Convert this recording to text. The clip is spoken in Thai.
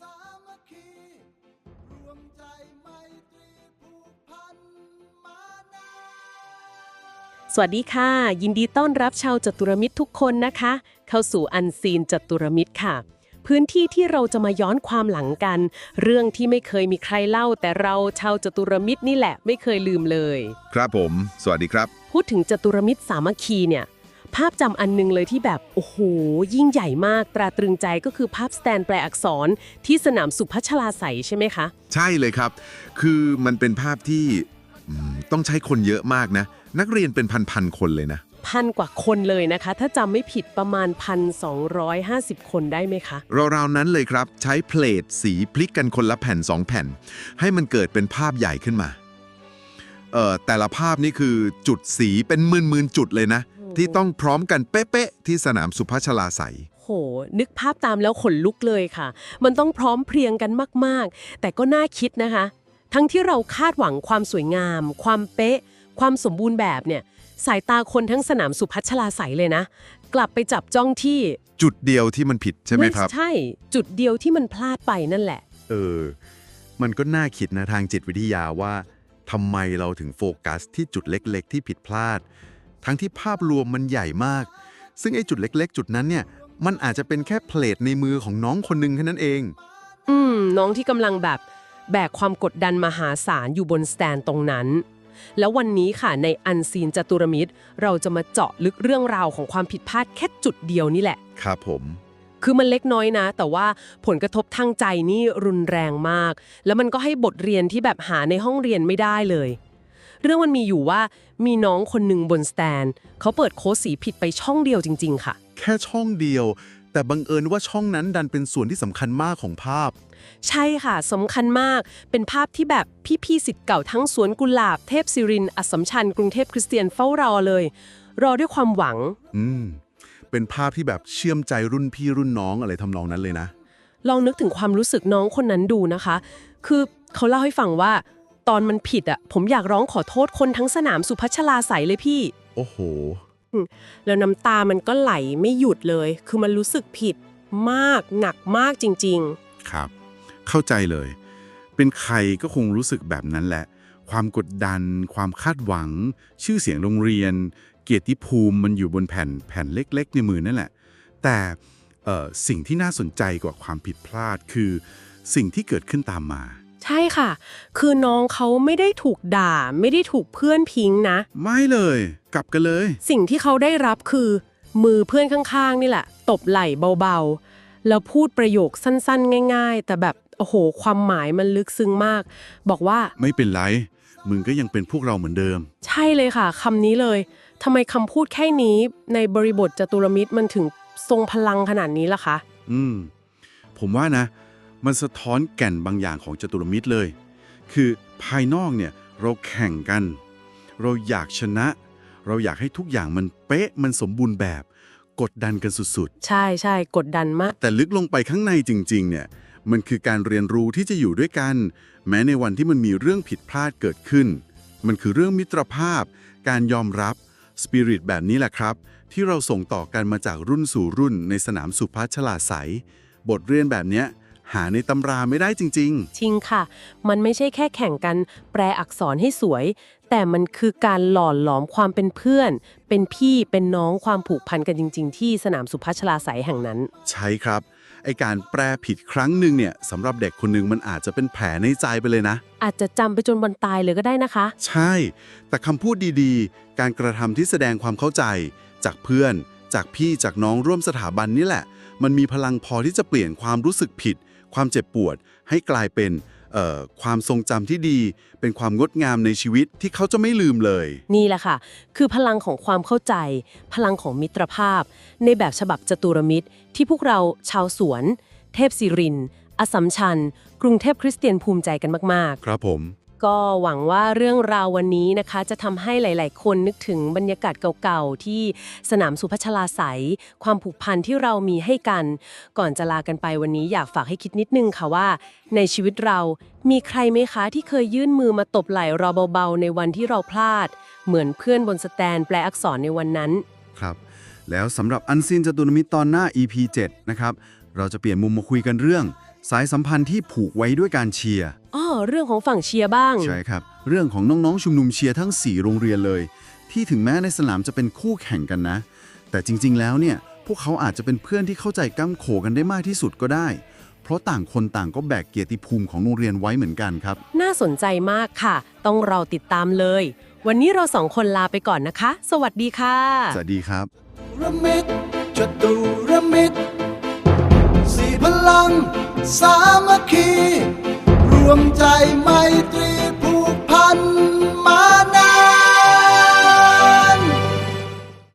สามัคคี รวมใจไมตรีผูกพันมานานสวัสดีค่ะ ยินดีต้อนรับชาวจตุรมิตรทุกคนนะคะ เข้าสู่อันซีนจตุรมิตรค่ะ พื้นที่ที่เราจะมาย้อนความหลังกัน เรื่องที่ไม่เคยมีใครเล่า แต่เราชาวจตุรมิตรนี่แหละไม่เคยลืมเลย ครับผม สวัสดีครับ พูดถึงจตุรมิตรสามัคคีเนี่ย ภาพจำอันหนึงเลยที่แบบ โอ้โห ยิ่งใหญ่มากตราตรึงใจก็คือภาพสแตนแปลอักษรที่สนามสุพัชลาไสยใช่ไหมคะ ใช่เลยครับ คือมันเป็นภาพที่อืมต้องใช้คนเยอะมากนะ นักเรียนเป็นพันๆคนเลยนะ พันกว่าคนเลยนะคะ ถ้าจำไม่ผิดประมาณ 1,250 คนได้ไหมคะ ราวๆนั้นเลยครับ ใช้เพลทสีพลิกกันคนละแผ่น 2 แผ่น ให้มันเกิดเป็นภาพใหญ่ขึ้นมา เอ่อแต่ละภาพนี่คือจุดสีเป็นหมื่นๆจุดเลยนะโอ้ ที่ต้องพร้อมกันเป๊ะๆที่สนามสุพัชลาไสยโห นึกภาพตามแล้วขนลุกเลยค่ะ มันต้องพร้อมเพรียงกันมากๆ แต่ก็น่าคิดนะคะ ทั้งที่เราคาดหวังความสวยงาม ความเป๊ะ ความสมบูรณ์แบบเนี่ย สายตาคนทั้งสนามสุพัชลาไสยเลยนะ กลับไปจับจ้องที่จุดเดียวที่มันผิดใช่ไหมครับ ใช่ จุดเดียวที่มันพลาดไปนั่นแหละ เออ มันก็น่าคิดนะทางจิตวิทยาว่าทำไมเราถึงโฟกัสที่จุดเล็ก ๆ ที่ผิดพลาด ทั้งที่ภาพรวมมันใหญ่มาก ซึ่งไอ้จุดเล็ก ๆ จุดนั้นเนี่ย มันอาจจะเป็นแค่เพลทในมือของน้องคนหนึ่งแค่นั้นเอง อืม น้องที่กำลังแบบแบกความกดดันมหาศาลอยู่บนสแตนตรงนั้น แล้ววันนี้ค่ะในอันซีนจตุรมิตรเราจะมาเจาะลึกเรื่องราวของความผิดพลาดแค่จุดเดียวนี่แหละ ครับผม คือมันเล็กน้อยนะ แต่ว่าผลกระทบทางใจนี่รุนแรงมาก แล้วมันก็ให้บทเรียนที่แบบหาในห้องเรียนไม่ได้เลย เรื่องมันมีอยู่ว่ามีน้องคนหนึ่งบนสแตนเขาเปิดโค้ดสีผิดไปช่องเดียวจริง ๆ ค่ะ แค่ช่องเดียว แต่บังเอิญว่าช่องนั้นดันเป็นส่วนที่สำคัญมากของภาพ ใช่ค่ะสำคัญมากเป็นภาพที่แบบพี่ๆสิทธิ์เก่าทั้งสวนกุหลาบเทพศิรินทร์อัสสัมชัญกรุงเทพคริสเตียนเฝ้ารอเลย รอด้วยความหวัง อืม เป็นภาพที่แบบเชื่อมใจรุ่นพี่รุ่นน้องอะไรทำนองนั้นเลยนะ ลองนึกถึงความรู้สึกน้องคนนั้นดูนะคะ คือเขาเล่าให้ฟังว่า ตอนมันผิดอะผมอยากร้องขอโทษคนทั้งสนามสุพัชลาใสยเลยพี่ โอ้โห แล้วน้ำตามันก็ไหลไม่หยุดเลย คือมันรู้สึกผิดมากหนักมากจริง ครับ เข้าใจเลย เป็นใครก็คงรู้สึกแบบนั้นแหละ ความกดดัน ความคาดหวัง ชื่อเสียงโรงเรียน เกียรติภูมิมันอยู่บนแผ่นแผ่นเล็ก ๆ ในมือนั่นแหละ แต่เอ่อสิ่งที่น่าสนใจกว่าความผิดพลาดคือ สิ่งที่เกิดขึ้นตามมาๆ ใช่ค่ะ คือน้องเขาไม่ได้ถูกด่า ไม่ได้ถูกเพื่อนพิงนะ ไม่เลย กลับกันเลย สิ่งที่เขาได้รับคือ มือเพื่อนข้างๆ นี่แหละ ตบไหล่เบาๆ แล้วพูดประโยคสั้นๆ ง่าย ๆ แต่แบบ โอ้โห ความหมายมันลึกซึ้งมาก บอกว่า ไม่เป็นไร มึงก็ยังเป็นพวกเราเหมือนเดิม ใช่เลยค่ะคำนี้เลยทำไมคำพูดแค่นี้ ในบริบทจตุรมิตรมันถึงทรงพลังขนาดนี้ล่ะคะ อืม ผมว่านะ มันสะท้อนแก่นบางอย่างของจตุรมิตรเลย คือภายนอกเนี่ยเราแข่งกัน เราอยากชนะ เราอยากให้ทุกอย่างมันเป๊ะมันสมบูรณ์แบบ กดดันกันสุดใช่ใช่กดดันมาก ๆ แต่ลึกลงไปข้างในจริง ๆ เนี่ย มันคือการเรียนรู้ที่จะอยู่ด้วยกัน แม้ในวันที่มันมีเรื่องผิดพลาดเกิดขึ้น มันคือเรื่องมิตรภาพ การยอมรับสปิริตแบบนี้แหละครับ ที่เราส่งต่อกันมาจากรุ่นสู่รุ่นในสนามสุพัชลาไสยบทเรียนแบบเนี้ย หาในตำราไม่ได้จริง จริงค่ะ มันไม่ใช่แค่แข่งกันแปลอักษรให้สวย แต่มันคือการหล่อหลอมความเป็นเพื่อน เป็นพี่เป็นน้องความผูกพันกันจริง ๆ ที่สนามสุพัชลาไสยแห่งนั้น ๆ ใช่ครับ ไอการแปลผิดครั้งหนึ่งเนี่ยสำหรับเด็กคนหนึ่งมันอาจจะเป็นแผลในใจไปเลยนะ อาจจะจำไปจนวันตายเลยก็ได้นะคะ ใช่ แต่คำพูดดีๆ การกระทำที่แสดงความเข้าใจ จากเพื่อน จากพี่จากน้องร่วมสถาบันนี่แหละ มันมีพลังพอที่จะเปลี่ยนความรู้สึกผิด ความเจ็บปวด ให้กลายเป็นเอ่อความทรงจำที่ดี เป็นความงดงามในชีวิตที่เขาจะไม่ลืมเลย นี่แหละค่ะ คือพลังของความเข้าใจ พลังของมิตรภาพ ในแบบฉบับจตุรมิตร ที่พวกเราชาวสวน เทพศิรินทร์อสสัมชัญ กรุงเทพคริสเตียนภูมิใจกันมากครับผมๆ ก็หวังว่าเรื่องราววันนี้นะคะจะทำให้หลาย ๆ คนนึกถึงบรรยากาศเก่า ๆ ที่สนามสุพัชลาไสยความผูกพันที่เรามีให้กัน ก่อนจะลากันไปวันนี้อยากฝากให้คิดนิดนึงค่ะว่า ในชีวิตเรามีใครไหมคะที่เคยยื่นมือมาตบไหล่เราเบา ๆ ในวันที่เราพลาด เหมือนเพื่อนบนสแตนแปลอักษรในวันนั้น ครับ แล้วสำหรับอันซินจตุรมิตรตอนหน้า EP 7 นะครับ เราจะเปลี่ยนมุมมาคุยกันเรื่อง สายสัมพันธ์ที่ผูกไว้ด้วยการเชียร์ อ๋อ เรื่องของฝั่งเชียร์บ้าง ใช่ครับ เรื่องของน้องๆชุมนุมเชียร์ทั้ง 4 โรงเรียนเลย ที่ถึงแม้ในสนามจะเป็นคู่แข่งกันนะ แต่จริง ๆ แล้วเนี่ยพวกเขาอาจจะเป็นเพื่อนที่เข้าใจก้ำโขกันได้มากที่สุดก็ได้ เพราะต่างคนต่างก็แบกเกียรติภูมิของโรงเรียนไว้เหมือนกันครับ น่าสนใจมากค่ะ ต้องรอติดตามเลย วันนี้เราสองคนลาไปก่อนนะคะ สวัสดีค่ะ สวัสดีครับระมิดจะดูระมิดสี่พลัง สามัคคีร วมใจไมตรี